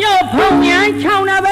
ညဖုံညာချောင်းနာပဲ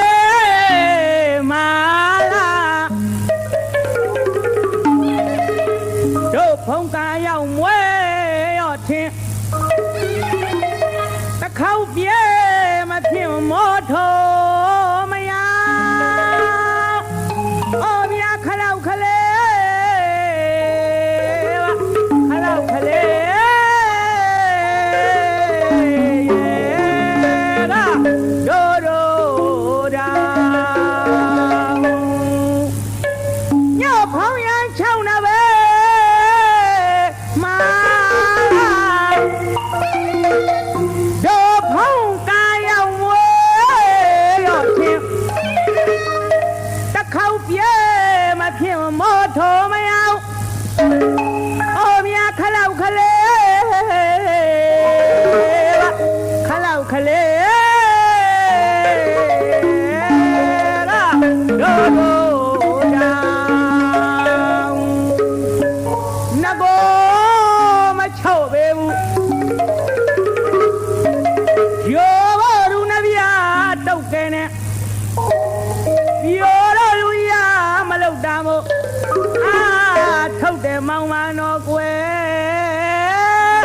မောင်မနော်ကွယ်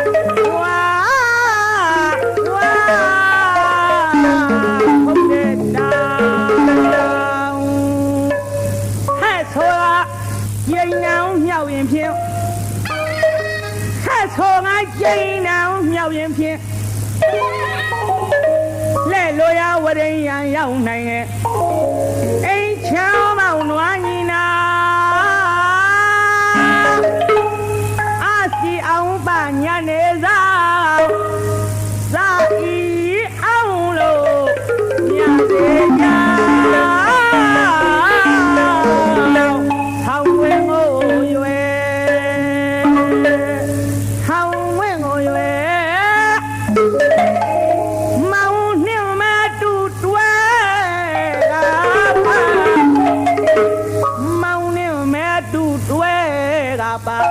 ဝါဝါဟုတ်တယ်တာဟဲ့ဆိုတာရင်နောင်မြောက်ရင်ဖြင့်ဟဲ့ဆိုငါရင်နောင်မြောက်ရင်ဖြင့်လက်လိုရဝရင်ရန်ရောက်နိုင်ရဲ့ bye.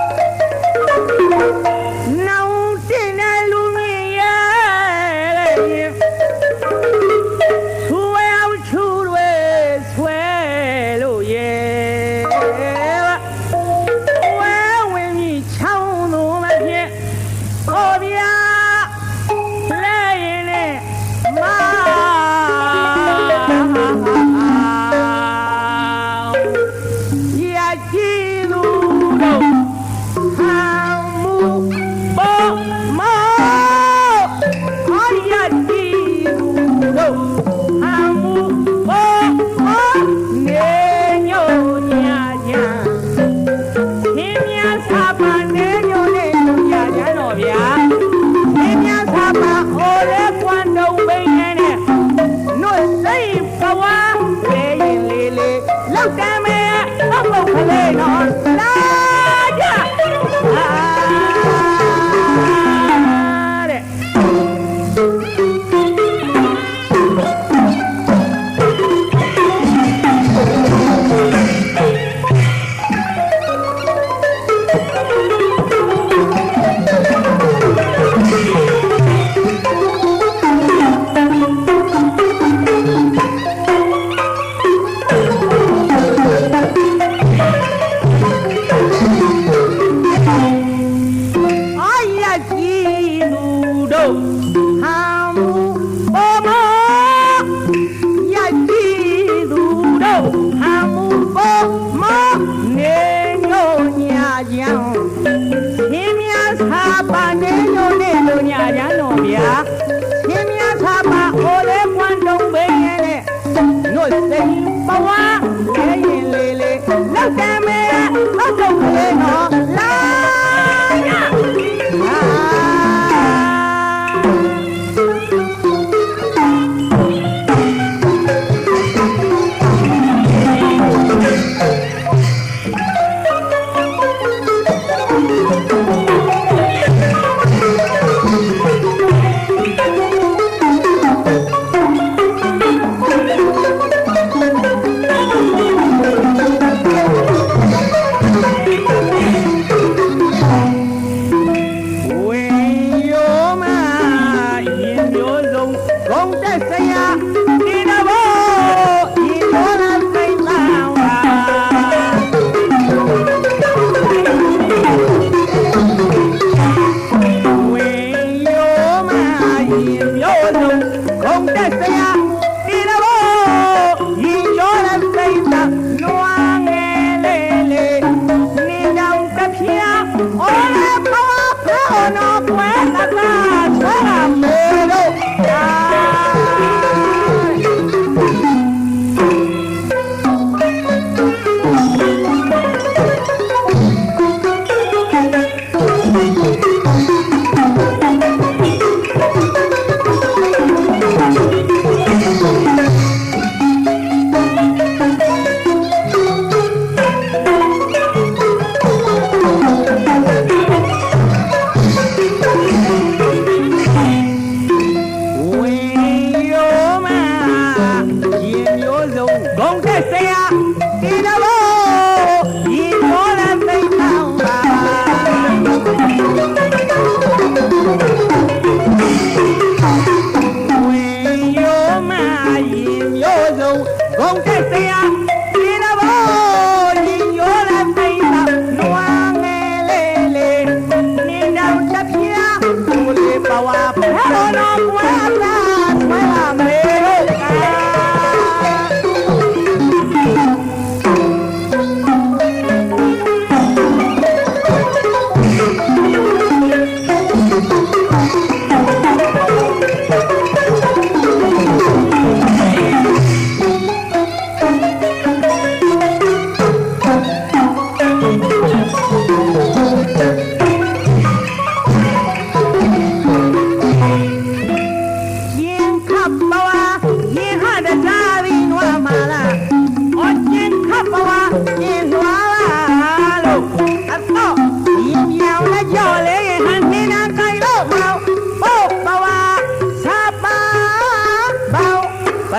လုံးကုန်တက်စရာ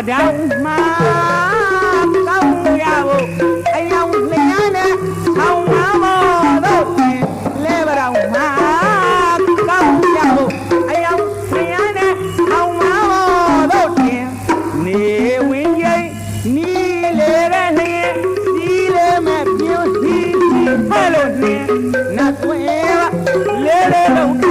ပြောင်းမှာတောင်းရဖို့အယောင်လျားနဲ့ထောင်းမှာမတော့လဲပရောင်မှာတောင်းရဖို့အယောင်လျားနဲ့ထောင်းမှာမတော့တင်နေဝင်းကြီးနီလေရနေဒီလေမပြူစီဖလို့နေနတ်ဝဲလေလေလုံး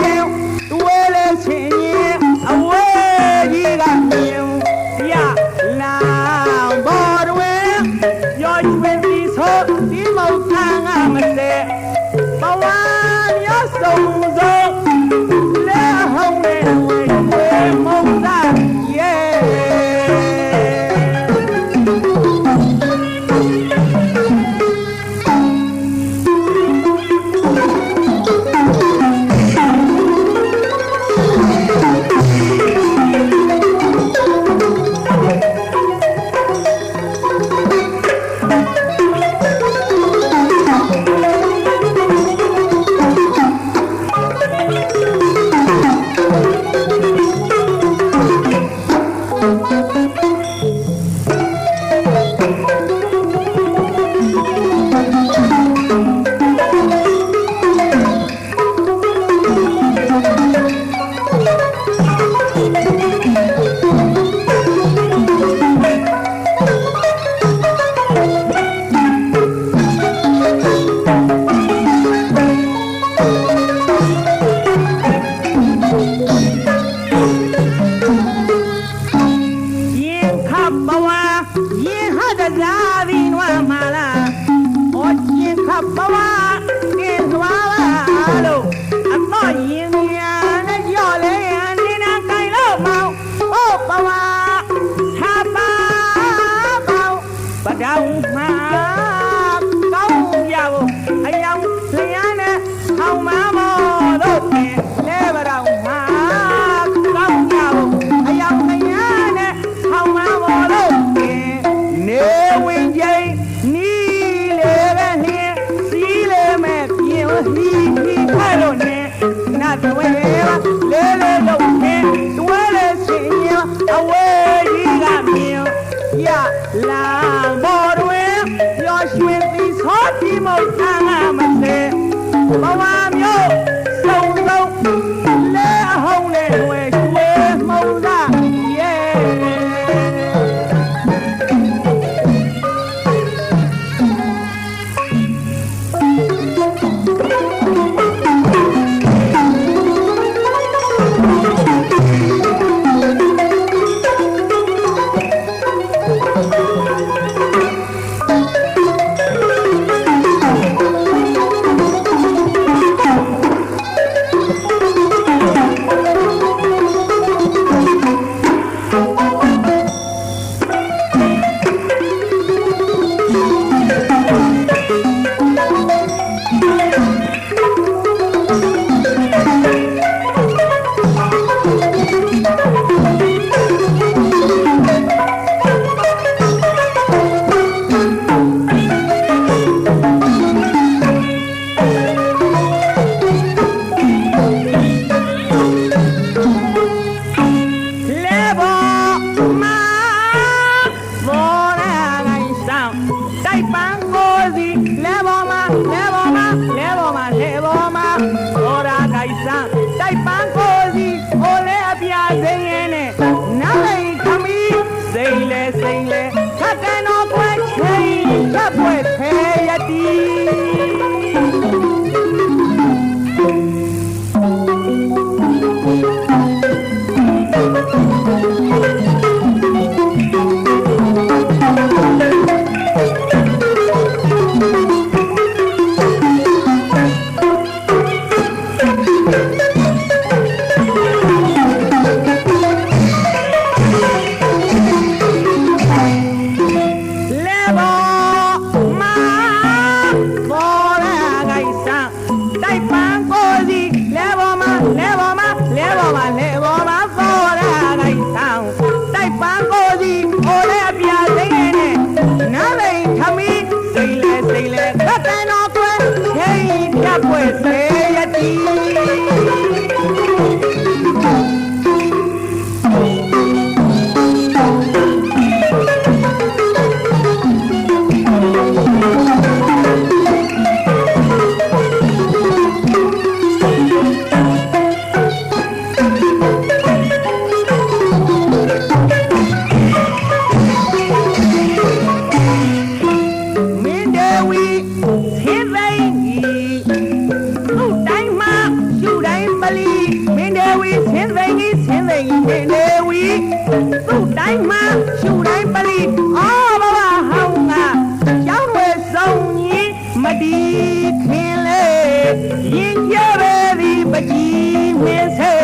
ဘဝရေဟဒဇာဝိနဝမာလာဩရေခဘဝကေသွားလာလို့အမောရင်ညာနဲ့ကြော်လဲနေနာကိုင်လို့မောင်ဩဘဝသာပါဘောပဒေါ မတီးခင်းလေရင်ကြပဲသည်ပကြီးဝင်းဆဲ